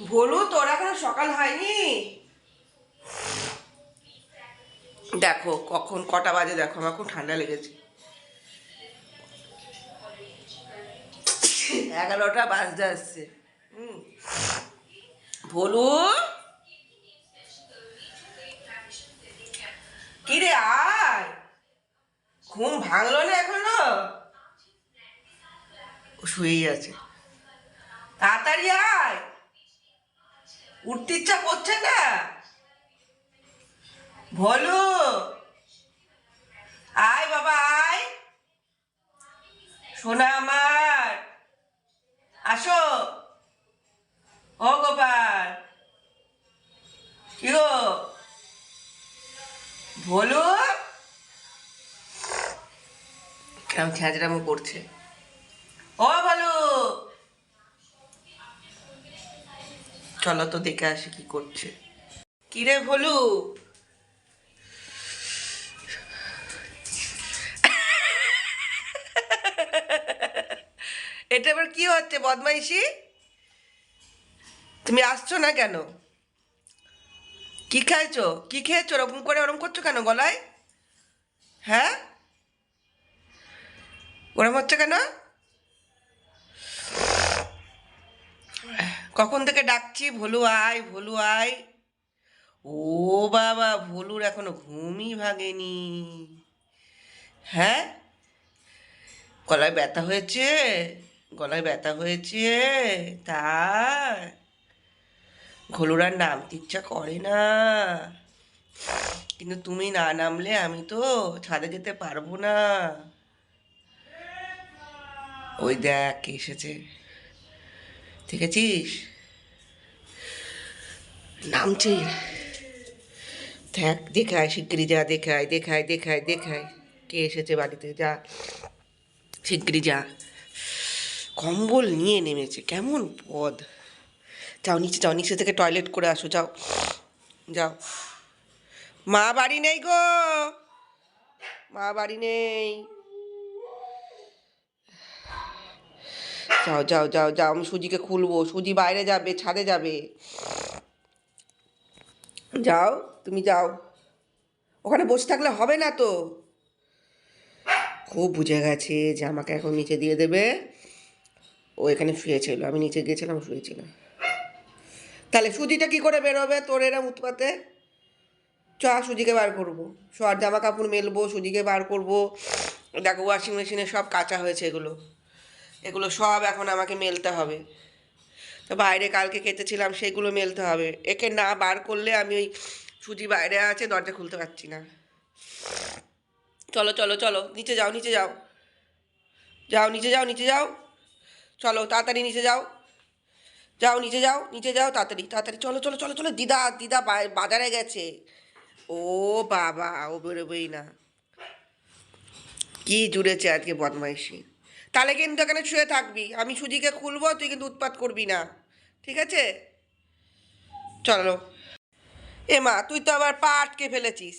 ভোলু, তোর এখন সকাল হয়নি? দেখো, কখন কটা বাজে দেখো, আমার খুব ঠান্ডা লেগেছে। এগারোটা বাজতে আসছে। হুম। ভোলু? কিরে, আয়! ঘুম ভাঙলো না এখনও? শুয়েই আছে। তাড়াতাড়ি আয়! উঠতে ইচ্ছা করছে না? ভোলু, আয় বাবা, আয়। সোনা আমার, আসো। ও গোপাল গো? ভোলু? কেমন খ্যাঁচড়ামো করছে? চলো তো দেখে আসি কি করছে। কিরে ভোলু? এটা এবার কি হচ্ছে, বদমাইশি? তুমি আসছো না কেন? কি খাইছো কি খেয়েছো? ওরকম করে ওরকম করছ কেন গলায়? হ্যাঁ? ওরম হচ্ছে কেন? কখন থেকে ডাকছি? ভোলু আয় ভোলু আয়। ও বাবা, ভোলুর এখনও ঘুমই ভাঙেনি। হ্যাঁ? গলায় ব্যথা হয়েছে? গলায় ব্যথা হয়েছে? তাই ঘোলুর আর নামতে ইচ্ছা করে না। কিন্তু তুমি না নামলে আমি তো ছাদে যেতে পারব না। ওই দেখ এসেছে। দেখেছিস? নামছে দেখ দেখায় শিগগিরি যা দেখায় দেখায় দেখায় দেখায় কে এসেছে বাড়িতে যা। শিগগিরি যা। কম্বল নিয়ে নেমেছে। কেমন পদ। যাও, নিচে যাও, নিচে থেকে টয়লেট করে আসো, যাও। যাও। মা বাড়ি নেই গো। মা বাড়ি নেই। যাও যাও যাও যাও, আমি সুজিকে খুলবো। সুজি বাইরে যাবে, ছাদে যাবে। যাও, তুমি যাও। ওখানে বসে থাকলে হবে না তো। খুব বুঝে গেছে যে আমাকে এখন নিচে দিয়ে দেবে। ও এখানে শুয়েছিল, আমি নিচে গিয়েছিলাম, শুয়েছিলাম। তাহলে সুজিটা কি করে বেরোবে তোর এরম উৎপাতে? চ, সুজিকে বার করব। সব জামা কাপড় মেলবো, সুজিকে বার করব। দেখো ওয়াশিং মেশিনে সব কাঁচা হয়েছে এগুলো। এগুলো সব এখন আমাকে মেলতে হবে। তো বাইরে কালকে কেটেছিলাম, সেগুলো মেলতে হবে। একে না বার করলে আমি ওই সুজি বাইরে আছে, দরজা খুলতে পারছি না। চলো চলো চলো, নিচে যাও নিচে যাও। যাও, নিচে যাও নিচে যাও। চলো, তাড়াতাড়ি নিচে যাও। যাও, নিচে যাও নিচে যাও, তাড়াতাড়ি তাড়াতাড়ি। চলো চলো চলো চলো, দিদা দিদা বাজারে গেছে। ও বাবা, ও বেরোবেই না। কি জুড়েছে আজকে বদমাইশি। তাহলে কিন্তু এখানে শুয়ে থাকবি। আমি সুজিকে খুলবো, তুই কিন্তু উৎপাত করবি না। ঠিক আছে? চলো। এ মা, তুই তো আবার পা আটকে ফেলেছিস।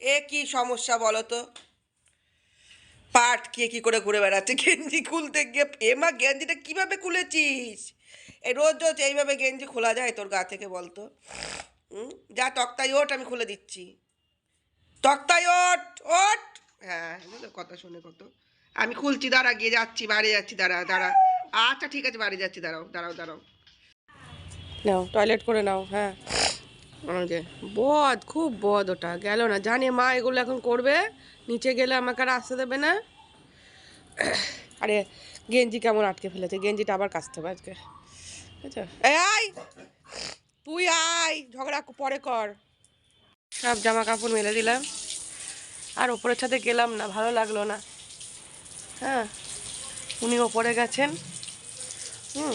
এ কি সমস্যা বলো তো? পা আটকে কি করে ঘুরে বেড়াচ্ছে? গেঞ্জি খুলতে গিয়ে এ মা, গেঞ্জিটা কীভাবে খুলেছিস? এ রোজ রোজ এইভাবে গেঞ্জি খোলা যায় তোর গা থেকে বলতো যা তক্তাই ওট আমি খুলে দিচ্ছি। তক্তাই ওট ওট হ্যাঁ কথা শুনে কত। আমি খুলছি দাঁড়া গিয়ে যাচ্ছি বাড়ি যাচ্ছি দাঁড়া দাঁড়া। আচ্ছা ঠিক আছে বাড়ি যাচ্ছি দাঁড়াও দাঁড়াও দাঁড়াও। নাও টয়লেট করে নাও হ্যাঁ। যে বদ খুব বদ ওটা গেল না। জানি মা এগুলো এখন করবে নিচে গেলে আমাকে আর আসতে দেবে না। আরে গেঞ্জি কেমন আটকে ফেলেছে গেঞ্জিটা আবার কাচতে হবে আজকে। এই আয়! তুই আয় ঝগড়া পরে কর। সব জামা কাপড় মেলে দিলাম। আর ওপরের ছাদে গেলাম না ভালো লাগল না। হ্যাঁ উনি ওপরে গেছেন। হুম,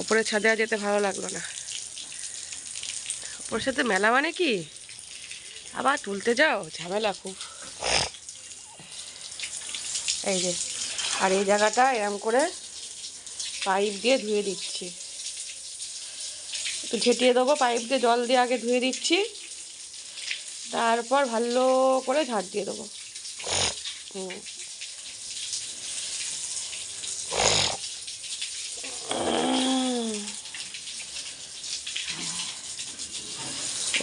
ওপরে ছাদে যেতে ভালো লাগল না। ওপরের সাথে মেলা মানে কি? আবার তুলতে যাও? ঝামেলা খুব। এই যে, আর এই জায়গাটা এরম করে পাইপ দিয়ে ধুয়ে দিচ্ছি। একটু ঝেঁটিয়ে দেবো, পাইপ দিয়ে জল দিয়ে আগে ধুয়ে দিচ্ছি। তারপর ভালো করে ঝাড় দিয়ে দেবো। হুম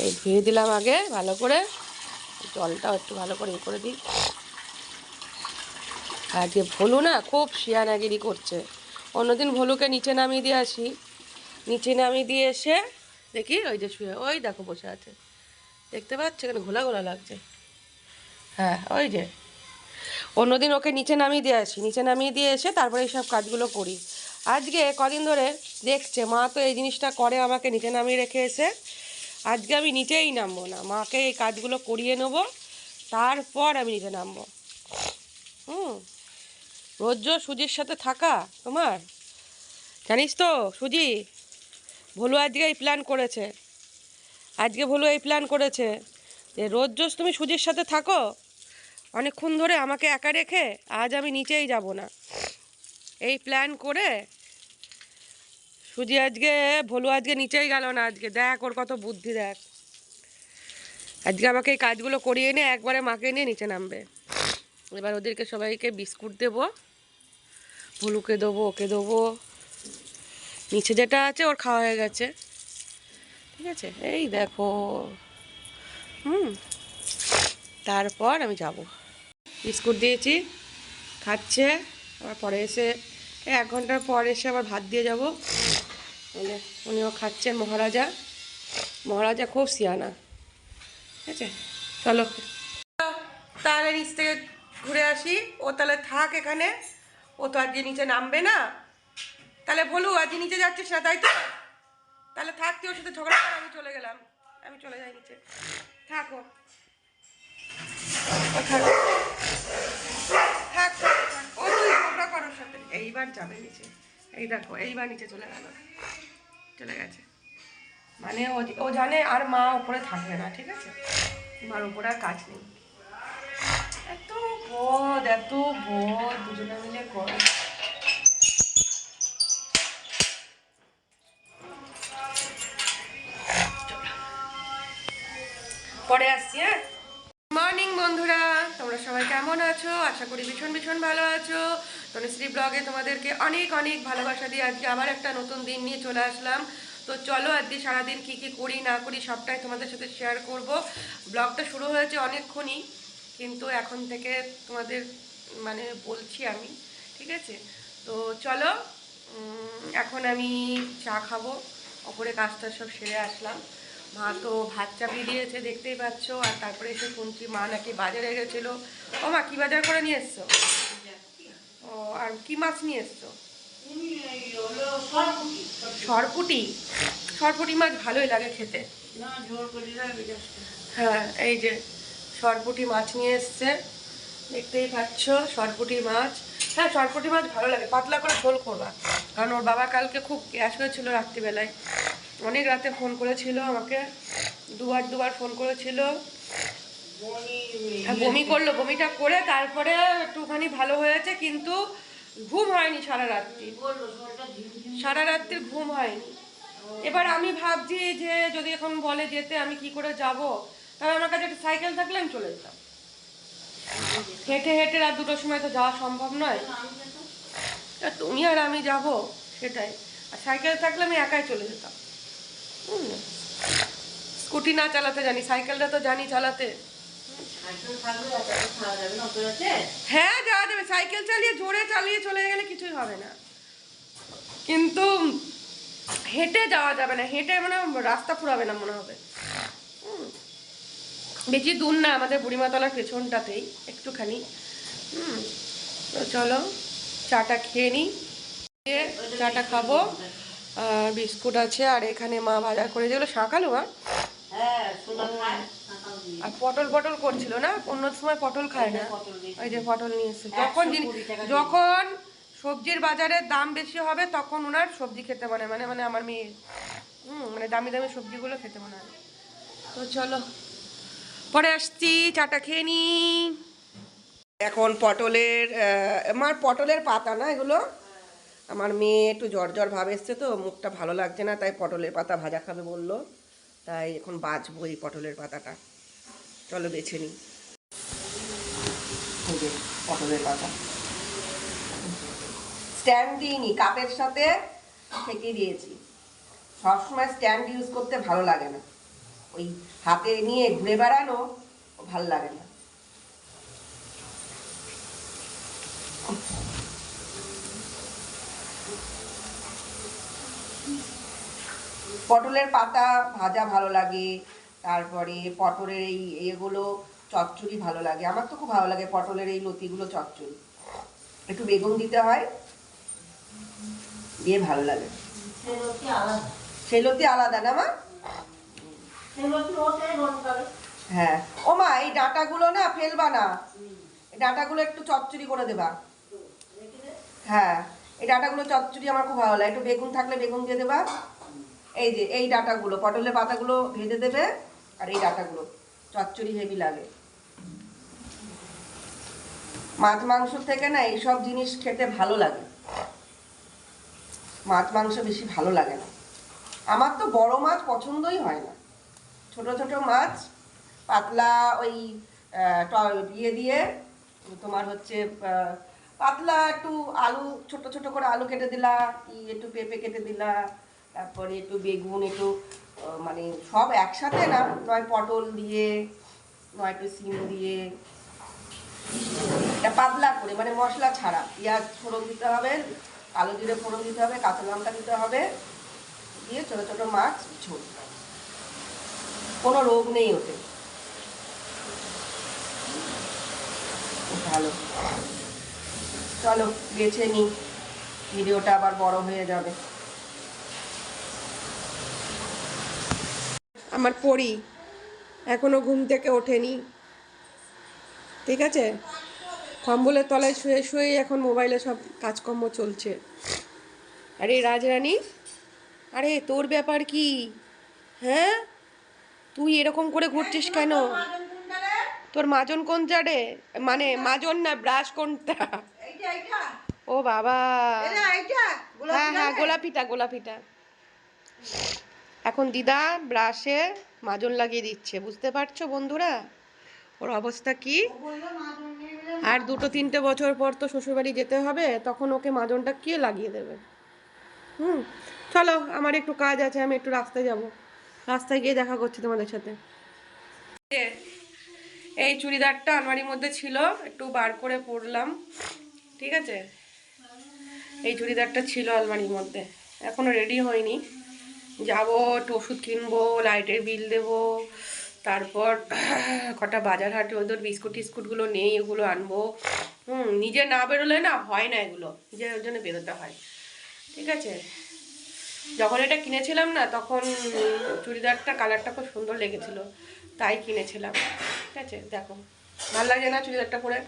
এই ধুয়ে দিলাম আগে, ভালো করে। জলটাও একটু ভালো করে এ করে দিই। আর যে ভলু না, খুব শিয়ানাগিরি করছে। অন্যদিন ভলুকে নিচে নামিয়ে দিয়ে আসি। নিচে নামিয়ে দিয়ে এসে দেখি ওই যে শুয়ে, ওই দেখো বসে আছে। দেখতে পাচ্ছ এখানে ঘোলা ঘোলা লাগছে। হ্যাঁ ওই যে। অন্যদিন ওকে নিচে নামিয়ে দিয়ে আসি। নিচে নামিয়ে দিয়ে এসে তারপরে এইসব কাজগুলো করি। আজকে কদিন ধরে দেখছে, মা তো এই জিনিসটা করে আমাকে নিচে নামিয়ে রেখে এসে আজকে আমি নিচেই নামবো না। মাকে এই কাজগুলো করিয়ে নেব, তারপর আমি নিচে নামবো। হুম। রোজ সুজির সাথে থাকা তোমার? জানিস তো, সুজি, ভলু আজকে এই প্ল্যান করেছে। আজকে ভলু এই প্ল্যান করেছে যে রোজ তুমি সুজির সাথে থাকো, অনেকক্ষণ ধরে আমাকে একা রেখে আজ আমি নিচেই যাব না। এই প্ল্যান করে সুজি আজকে, ভলু আজকে নিচেই গেল না আজকে। দেখ, ওর কত বুদ্ধি, দেখ। আজকে আমাকে এই কাজগুলো করিয়ে নিয়ে একবারে মাকে নিয়ে নিচে নামবে। এবার ওদেরকে সবাইকে বিস্কুট দেবো, ভলুকে দেবো, ওকে দেবো। নিচে যেটা আছে, ওর খাওয়া হয়ে গেছে। ঠিক আছে? এই দেখো। হুম। তারপর আমি যাব। বিস্কুট দিয়েছি, খাচ্ছে। আবার পরে এসে, এক ঘণ্টার পর এসে আবার ভাত দিয়ে যাব। উনিও খাচ্ছেন মহারাজা। মহারাজা খুব সিয়ানা। ঠিক আছে? চলো। তাহলে নিচ থেকে ঘুরে আসি। ও তাহলে থাক এখানে। ও তো আজকে নিচে নামবে না। তাহলে বলু, আজকে নিচে যাচ্ছিস না, তাই তো? তাহলে থাক তুই ওর সাথে ঝগড়া করে, আমি চলে গেলাম। আমি চলে যাই নিচে। থাকো থাক। সাথে। এইবার যাবে নিচে। এই দেখো, এইবার নিচে চলে গেল। চলে গেছে। মানে ও জানে আর মা উপরে থাকবে না, ঠিক আছে? মার উপরে আর কাজ নেই। এত বদ এত বদ, দুজনে মিলে করে পরে আসছি হ্যাঁ? মর্নিং বন্ধুরা। তোমরা সবাই কেমন আছো? আশা করি ভীষণ ভীষণ ভালো আছো। তনুশ্রী ব্লগে তোমাদেরকে অনেক অনেক ভালোবাসা দিয়ে আজকে আবার একটা নতুন দিন নিয়ে চলে আসলাম। তো চলো আজকে সারাদিন কী কী করি, না করি সবটাই তোমাদের সাথে শেয়ার করব। ব্লগটা শুরু হয়েছে অনেকক্ষণই, কিন্তু এখন থেকে তোমাদের মানে বলছি আমি, ঠিক আছে? তো চলো এখন আমি চা খাব, ওপরে কাজটা সব সেরে আসলাম। মা তো ভাত চাপিয়ে দিয়েছে, দেখতেই পাচ্ছ, আর তারপরে এসে শুনছি মা নাকি বাজারে গেছিল। ও মা, কী বাজার করে নিয়ে এসছো? ও আর কি মাছ নিয়ে এসছো? সরপুটি। সরপুটি? মাছ ভালোই লাগে খেতে। হ্যাঁ এই যে সরপুটি মাছ নিয়ে এসছে। দেখতেই পাচ্ছ সরপুটি মাছ। হ্যাঁ সরপুটি মাছ ভালো লাগে। পাতলা করে ঝোল করবা কারণ ওর বাবা কালকে খুব গ্যাস হয়েছিল রাত্রিবেলায়। অনেক রাতে ফোন করেছিল আমাকে। দুবার দুবার ফোন করেছিল। বমি করল, বমিটা করে তারপরে একটুখানি ভালো হয়েছে, কিন্তু ঘুম হয়নি সারা রাত্রি। সারা রাত্রির ঘুম হয়নি। এবার আমি ভাবছি যে যদি এখন বলে যেতে আমি কি করে যাব, তাহলে আমার কাছে একটা সাইকেল থাকলে আমি চলে যেতাম। হেঁটে হেঁটে রাত দুটোর সময় তো যাওয়া সম্ভব নয়। তুমি আর আমি যাব, সেটাই। আর সাইকেল থাকলে আমি একাই চলে যেতাম? স্কুটি না চালাতে জানি, সাইকেলটা তো জানি চালাতে। হ্যাঁ যাওয়া যাবে। সাইকেল চালিয়ে জোরে চালিয়ে চলে গেলে কিছুই হবে না। কিন্তু হেঁটে যাওয়া যাবে না। হেঁটে মানে রাস্তা ফুরাবে না মনে হবে। বেশি দূর না আমাদের বুড়িমাতলার পেছনটাতেই একটুখানি। হুম। তো চলো চাটা খেয়ে নিই। চাটা খাব। আর বিস্কুট আছে আর এখানে মা বাজার করে যেগুলো শাঁকালো মা আর পটল পটল করছিল না? অন্য সময় পটল খায় না। ওই যে পটল নিয়ে এসছে। যখন যখন সবজির বাজারের দাম বেশি হবে তখন ওনার সবজি খেতে মনে মানে মানে আমার মেয়ে। হুম মানে দামি দামি সবজিগুলো খেতে মনে হয়। তো চলো পরে আসছি চাটা খেয়ে নি। এখন পটলের আমার পটলের পাতা না এগুলো? আমার মেয়ে একটু জ্বর জ্বর ভাব এসছে তো মুখটা ভালো লাগছে না তাই পটলের পাতা ভাজা খাবে বলল। তাই এখন বাঁচবো এই পটলের পাতাটা। চলো বেছে নিই। পটলের পাতা। স্ট্যান্ড দিইনি কাপের সাথে থেকে দিয়েছি। সবসময় স্ট্যান্ড ইউজ করতে ভালো লাগে না। ওই হাতে নিয়ে ঘুরে বেড়ানো ভালো লাগে না। পটলের পাতা ভাজা ভালো লাগে তারপরে পটলের এই এগুলো চচ্চড়ি ভালো লাগে। আমার তো খুব ভালো লাগে পটলের এই লতিগুলো চচ্চড়ি। একটু বেগুন দিতে হয় দিয়ে ভালো লাগে। সেই লতি আলাদা। না মা? হ্যাঁ। ও মা এই ডাঁটাগুলো না ফেলবা না। এই ডাঁটাগুলো একটু চচ্চড়ি করে দেবা। হ্যাঁ এই ডাঁটাগুলো চচ্চড়ি আমার খুব ভালো লাগে। একটু বেগুন থাকলে বেগুন দিয়ে দেবা। এই যে এই ডাঁটাগুলো পটলের পাতাগুলো ভেজে দেবে। আর এই ডাঁটাগুলো। চচ্চড়ি হেভি লাগে। মাছ, মাংস থেকে না এইসব জিনিস খেতে ভালো লাগে। মাছ, মাংস বেশি ভালো লাগে না। আমার তো বড় মাছ পছন্দই হয় না। ছোট ছোট মাছ, পাতলা ওই ইয়ে দিয়ে তোমার হচ্ছে পাতলা একটু আলু, ছোট ছোট করে আলু কেটে দিলা, একটু পেঁপে কেটে দিলা, তারপরে একটু বেগুন, একটু মানে সব একসাথে না, নয় পটল দিয়ে, নয় একটু সিম দিয়ে, এটা পাতলা করে মানে মশলা ছাড়া। পেঁয়াজ ফোড়ন দিতে হবে কালো জিরে ফোড়ন দিতে হবে, কাঁচা লঙ্কা দিতে হবে, দিয়ে ছোটো ছোটো মাছ ঝোল। কোনো রোগ নেই ওতে। ভালো। চলো, বেছে নিই। ভিডিওটা আবার বড় হয়ে যাবে। আমার পড়ি এখনও ঘুম থেকে ওঠেনি। ঠিক আছে? কম্বলের তলায় শুয়ে শুয়ে এখন মোবাইলে সব কাজকর্ম চলছে। আরে রাজরানী আরে তোর ব্যাপার কি? হ্যাঁ? তুই এরকম করে ঘুরছিস কেন? তোর মাজন কোন জারে মানে মাজন না ব্রাশ কোনটা? ও বাবা। হ্যাঁ হ্যাঁ গোলাপিটা গোলাপিটা। এখন দিদা ব্রাশে মাজন লাগিয়ে দিচ্ছে, বুঝতে পারছ বন্ধুরা? ওর অবস্থা কি? আর দুটো তিনটে বছর পর তো শ্বশুরবাড়ি যেতে হবে, তখন ওকে মাজনটা কে লাগিয়ে দেবে? হুম, চলো, আমার একটু কাজ আছে, আমি একটু রাস্তায় যাব। রাস্তায় গিয়ে দেখা করছি তোমাদের সাথে। এই চুড়িদারটা আলমারির মধ্যে ছিল, একটু বার করে পরলাম, ঠিক আছে? এই চুড়িদারটা ছিল আলমারির মধ্যে, এখনও রেডি হয়নি। যাব, একটু ওষুধ কিনবো, লাইটের বিল দেবো। তারপর কটা বাজার হাটে ওদের বিস্কুট টিস্কুটগুলো নেই, ওগুলো আনব। হুম, নিজে না বেরোলে না হয় না এগুলো, নিজের জন্য বেরোতে হয়। ঠিক আছে? যখন এটা কিনেছিলাম না, তখন চুড়িদারটা, কালারটা খুব সুন্দর লেগেছিল। তাই কিনেছিলাম। ঠিক আছে? দেখো, ভালো লাগে না চুড়িদারটা পরে?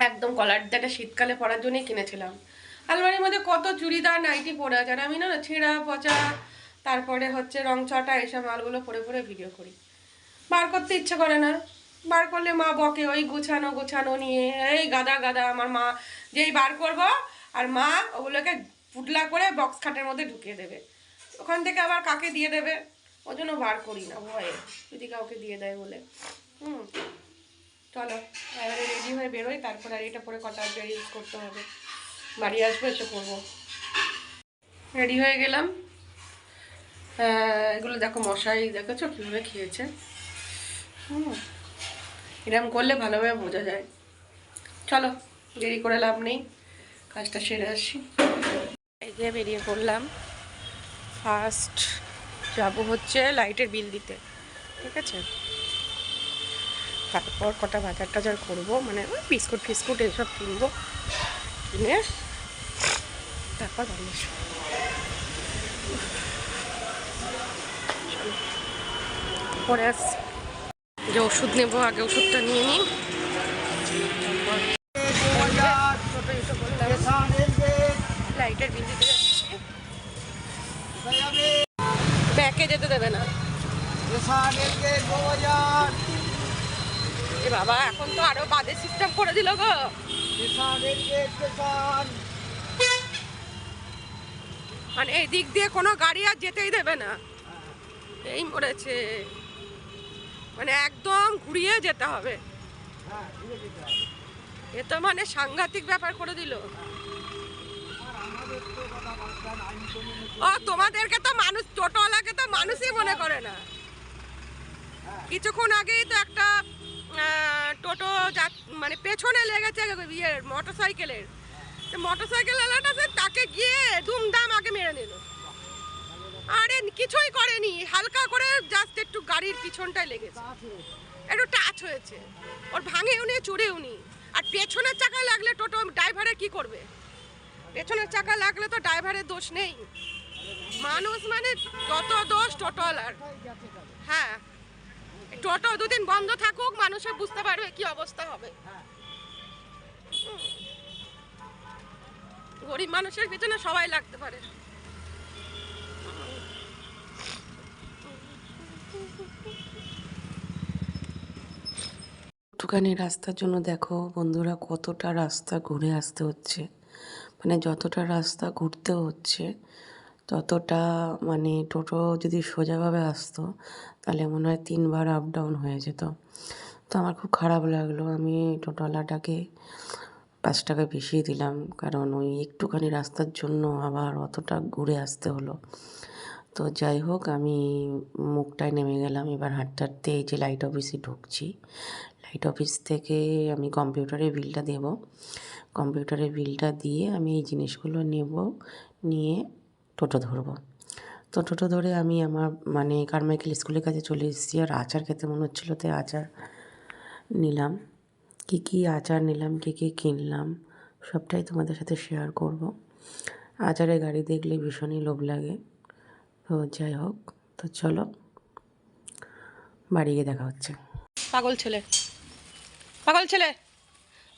একদম কলার একটা শীতকালে পরার জন্যই কিনেছিলাম। আলমারির মধ্যে কত চুড়িদার নাইটি পরে আছে। আর আমি না ছেঁড়া, পচা, তারপরে হচ্ছে রং চটা, এইসব মালগুলো পরে পরে ভিডিও করি। বার করতে ইচ্ছে করে না। বার করলে মা বকে, ওই গুছানো গুছানো নিয়ে, এই গাদা গাদা, আমার মা যেই বার করব, আর মা ওগুলোকে পুটলা করে বক্স খাটের মধ্যে ঢুকিয়ে দেবে। ওখান থেকে আবার কাকে দিয়ে দেবে? ওই জন্য বার করি না। ভয়ে। যদি কাউকে দিয়ে দেয় বলে। হুম। চলো, এবারে রেডি হয়ে বেরোই, তারপরে আর এটা পরে কটা ইউজ করতে হবে। বাড়ি আসব, এসে করব রেডি হয়ে গেলাম। এগুলো দেখো মশাই, দেখেছ কীভাবে খেয়েছে? হুম। এরম করলে ভালোভাবে বোঝা যায়। চলো, দেরি করে লাভ নেই। কাজটা সেরে আসি। এই যে বেরিয়ে পড়লাম। ফার্স্ট যাব হচ্ছে লাইটের বিল দিতে, ঠিক আছে? তারপর কটা বাজার টাজার করব মানে বিস্কুট ফিস্কুট এসব কিনবো। তারপর। পরে যে ওষুধ নেব, আগে ওষুধটা নিয়ে নিই। লাইটের বিল দিতে যাচ্ছি ব্যাকে যেতে দেবে না। বাবা, এখন তো আরও বাজে সিস্টেম করে দিল গো। মানে এই দিক দিয়ে কোনো গাড়ি আর যেতেই দেবে না। এই মরেছে। মানে একদম ঘুরিয়ে যেতে হবে। এ তো মানে সাংঘাতিক ব্যাপার করে দিল। ও তোমাদেরকে তো মানুষ টোটোওয়ালাকে তো মানুষই মনে করে না। কিছুক্ষণ আগেই তো একটা টোটো যা মানে পেছনে লেগেছে ইয়ে মোটর সাইকেলের মোটর সাইকেল আলাটা তাকে গিয়ে ধুমধাম আগে মেরে নিল। আরে, কিছুই করেনি। হালকা করে জাস্ট একটু গাড়ির পিছনটায় লেগেছে। একটু টাচ হয়েছে। ওর ভাঙেও নি চুড়েও নি। আর পেছনের চাকা লাগলে টোটো ড্রাইভারের কি করবে? পেছনের চাকা লাগলে তো ড্রাইভারের দোষ নেই। মানুষ মানে যত দোষ টোটোওয়ালার। হ্যাঁ। টোটো দুদিন বন্ধ থাকুক, মানুষে বুঝতে পারবে কি অবস্থা হবে। গরিব মানুষের পিছনে সবাই লাগতে পারে। একটুখানি রাস্তার জন্য দেখো বন্ধুরা, কতটা রাস্তা ঘুরে আসতে হচ্ছে। মানে যতটা রাস্তা ঘুরতে হচ্ছে ততটা মানে টোটো যদি সোজাভাবে আসতো, তাহলে মনে হয় তিনবার আপ ডাউন হয়ে যেত। তো আমার খুব খারাপ লাগল। আমি টোটোওয়ালাটাকে পাঁচ টাকা বেশি দিলাম, কারণ ওই একটুখানি রাস্তার জন্য আবার অতটা ঘুরে আসতে হলো। তো যাই হোক, আমি মুখটায় নেমে গেলাম। এবার হাঁটতে হাঁটতে এই যে লাইট অফিসে ঢুকছি। লাইট অফিস থেকে আমি কম্পিউটারে বিলটা দেব। কম্পিউটারে বিলটা দিয়ে আমি এই জিনিসগুলো নেব, নিয়ে টোটো ধরবো। তো টোটো ধরে আমি আমার মানে কারমাইকেল স্কুলের কাছে চলে এসেছি আর আচার খেতে মনে হচ্ছিল তাই আচার নিলাম। কী কী আচার নিলাম, কী কী কিনলাম, সবটাই তোমাদের সাথে শেয়ার করব। আচারের গাড়ি দেখলে ভীষণই লোভ লাগে। তো যাই হোক, তো চলো, বাড়ি গিয়ে দেখা হচ্ছে। পাগল ছেলে পাগল ছেলে।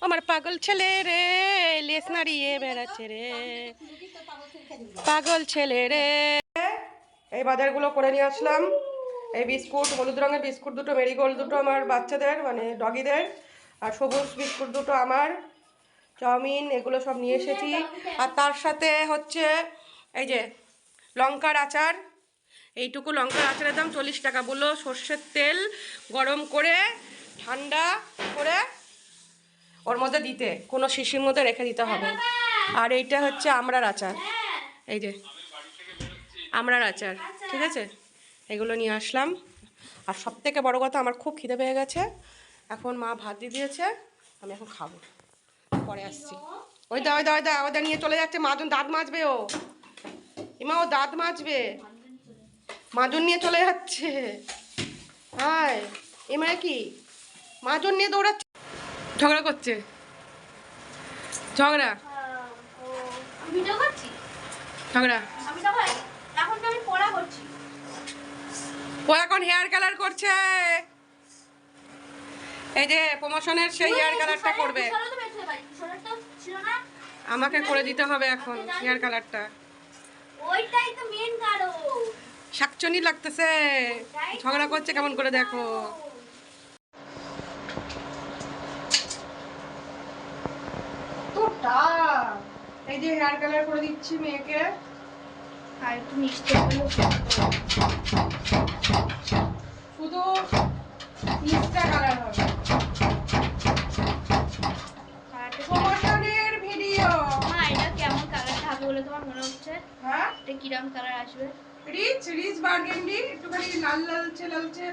আমার পাগল ছেলে রে, লেস নাড়িয়ে বেড়াচ্ছে রে। পাগল ছেলে রে। এই বাজারগুলো করে নিয়ে আসলাম। এই বিস্কুট, হলুদ রঙের বিস্কুট দুটো, মেরিগোল্ড দুটো আমার বাচ্চাদের মানে ডগিদের, আর সবুজ বিস্কুট দুটো আমার। চাউমিন, এগুলো সব নিয়ে এসেছি। আর তার সাথে হচ্ছে এই যে লঙ্কার আচার। এইটুকু লঙ্কার আচারের দাম চল্লিশ টাকা। বলল সর্ষের তেল গরম করে, ঠান্ডা করে ওর মধ্যে দিতে, কোনো শিশির মধ্যে রেখে দিতে হবে। আর এইটা হচ্ছে আমরার আচার। এই যে আমরার আচার, ঠিক আছে? এগুলো নিয়ে আসলাম। আর সব থেকে বড়ো কথা, আমার খুব খিদে পেয়ে গেছে। এখন মা ভাত দিয়ে দিয়েছে, আমি এখন খাব। পরে আসছি। ওই দা ওই দা ওই দা ওই দা নিয়ে চলে যাচ্ছে। মাজন দাঁত মাজবে ও। ইমা, ও দাঁত মাজবে। মাজন নিয়ে চলে যাচ্ছে। হায় এমায় কি? মাজন নিয়ে দৌড়াচ্ছে। ঝগড়া করছে। ঝগড়া? ঝগড়া? ও এখন হেয়ার কালার করছে। এই যে প্রমোশনের সেই হেয়ার কালারটা করবে। আমাকে করে দিতে হবে এখন হেয়ার কালারটা ওইটাই তো মেন কারণ। শাকচনি লাগতেছে। ঝগড়া করছে কেমন করে দেখো। তোটা এই যে হেয়ার কালার করে দিচ্ছি মেয়েকে। আর একটু শুধু কালার হবে। প্রমোশনের ভিডিও মা এটা কেমন কালারটা হবে বলে তোমার মনে হচ্ছে? হ্যাঁ? এটা কিরম কালার আসবে? রিচ রিচ বার্গেন্ডি একটুখানি লাল লালচে লালচে।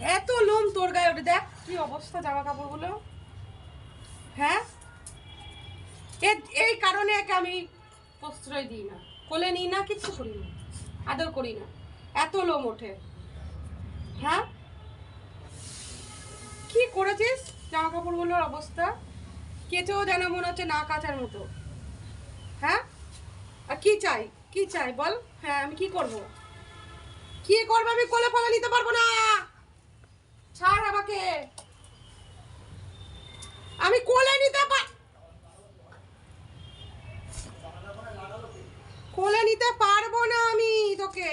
এত লোম তোর গায়ে ওঠে দেখ। কি অবস্থা জামা কাপড়গুলো? হ্যাঁ? এই কারণে একে আমি প্রশ্রয় দিই না। কোলে নিই না কিচ্ছু করি না। আদর করি না। এত লোম ওঠে। হ্যাঁ? কি করেছিস জামা কাপড়গুলোর অবস্থা? কেচেও যেন মনে হচ্ছে না কাচার মতো। হ্যাঁ? আর কি চাই? কি চাই বল? হ্যাঁ আমি কি করব? কি করব আমি? কোলে ফলে নিতে পারব না! ছাড় আমাকে। আমি কোলে নিতে কোলে নিতে পারব না আমি তোকে।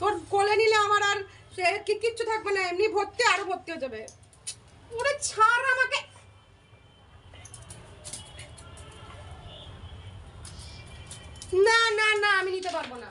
তোর কোলে নিলে আমার আর সে কি কিচ্ছু থাকবে না, এমনি ভর্তি, আরও ভর্তি হয়ে যাবে। ওরে ছাড় আমাকে। না না না, আমি নিতে পারব না।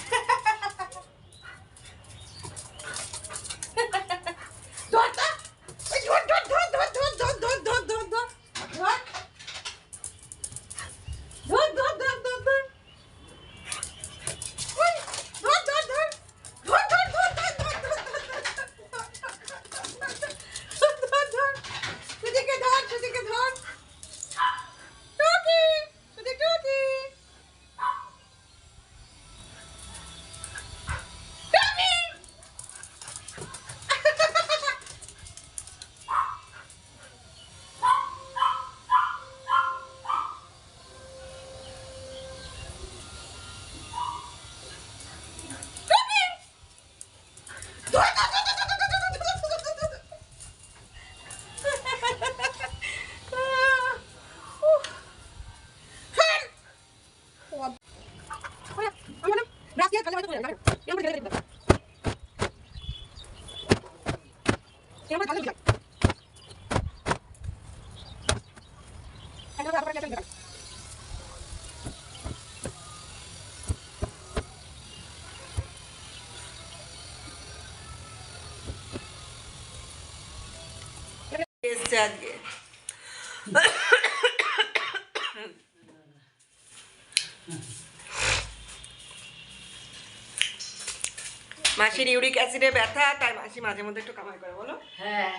মাসির ইউরিক অ্যাসিডে ব্যথা তাই মাসি মাঝে মধ্যে একটু কামাই করে বলো। হ্যাঁ।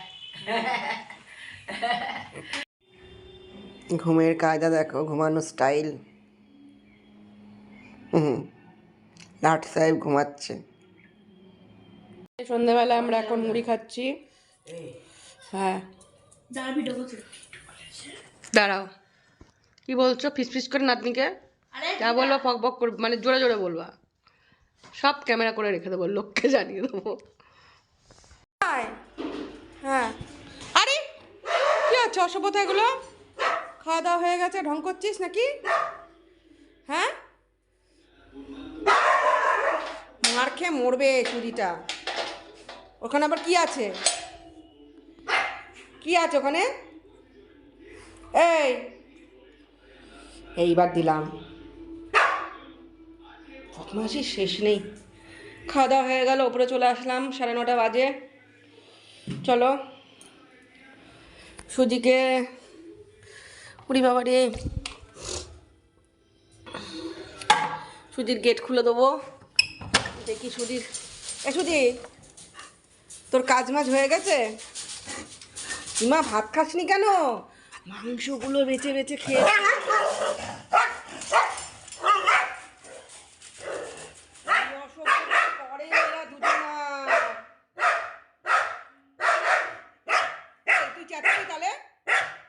ঘুমের কায়দা দেখো ঘুমানো স্টাইল। হুম। লাট সাহেব ঘুমাচ্ছে। সন্ধ্যাবেলা আমরা এখন মুড়ি খাচ্ছি। হ্যাঁ। দাঁড়াও। কি বলছো? ফিস ফিস করে নাতনিকে? যা বলব ফক ফক করে মানে জোরে জোরে বলবা। সব ক্যামেরা করে রেখে দেবো, লোককে জানিয়ে দেবো। হ্যাঁ। আরে, কি আছে অসভ্যতা এগুলো? খাওয়া দাওয়া হয়ে গেছে, ঢং করছিস নাকি? হ্যাঁ? মার খেয়ে মরবে চুরিটা। ওখানে আবার কি আছে? কি আছে ওখানে? এই, এইবার দিলাম। বদমাসি শেষ নেই। খাওয়া দাওয়া হয়ে গেল উপরে চলে আসলাম, সাড়ে নটা বাজে। চলো। সুজিকে উড়ি বাবা সুজির গেট খুলে দেবো। দেখি সুজির এ সুজি, তোর কাজ মাজ হয়ে গেছে? মা, ভাত খাসনি কেন? মাংসগুলো বেছে বেছে খেয়ে কি অসভ্যতা করে এরা দুজনা। এই, তুই চেঁচাবি তাহলে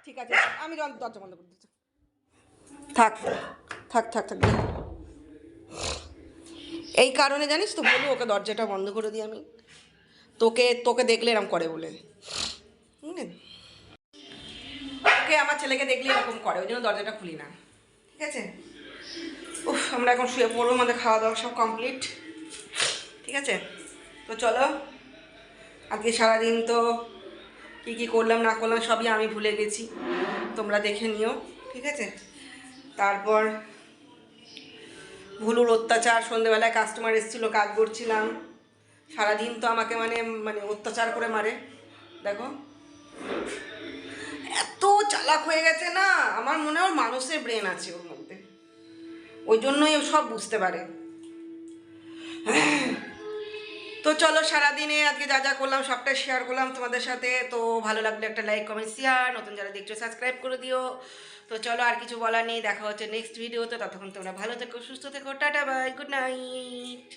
ঠিক আছে আমি দর- দরজা বন্ধ করে দিচ্ছি থাক থাক থাক থাক এই কারণে জানিস তো বলব ওকে দরজাটা বন্ধ করে দিই আমি। তোকে তোকে দেখলে এরকম করে বলে। ওকে আমার ছেলেকে দেখলে এরকম করে, ওই জন্য দরজাটা খুলি না। ঠিক আছে? উফ, আমরা এখন শুয়ে পড়ব, আমাদের খাওয়া দাওয়া সব কমপ্লিট ঠিক আছে? তো চলো, আজকে সারাদিন তো কী কী করলাম, না করলাম, সবই আমি ভুলে গেছি। তোমরা দেখে নিও, ঠিক আছে? তারপর ভুলুর অত্যাচার, সন্ধেবেলায় কাস্টমার এসেছিল, কাজ করছিলাম। সারাদিন তো আমাকে মানে মানে অত্যাচার করে মারে, দেখো। এত চালাক হয়ে গেছে না, আমার মনে হয় মানুষের ব্রেন আছে ওর মধ্যে। ওই জন্যই সব বুঝতে পারে। তো চলো সারাদিনে আজকে যা যা করলাম সবটাই শেয়ার করলাম তোমাদের সাথে। তো ভালো লাগলে একটা লাইক কমেন্ট শেয়ার নতুন যারা দেখছ সাবস্ক্রাইব করে দিও। তো চলো আর কিছু বলার নেই, দেখা হচ্ছে নেক্সট ভিডিওতে ততক্ষণ তোমরা ভালো থেকো, সুস্থ থেকো, টাটা বাই গুড নাইট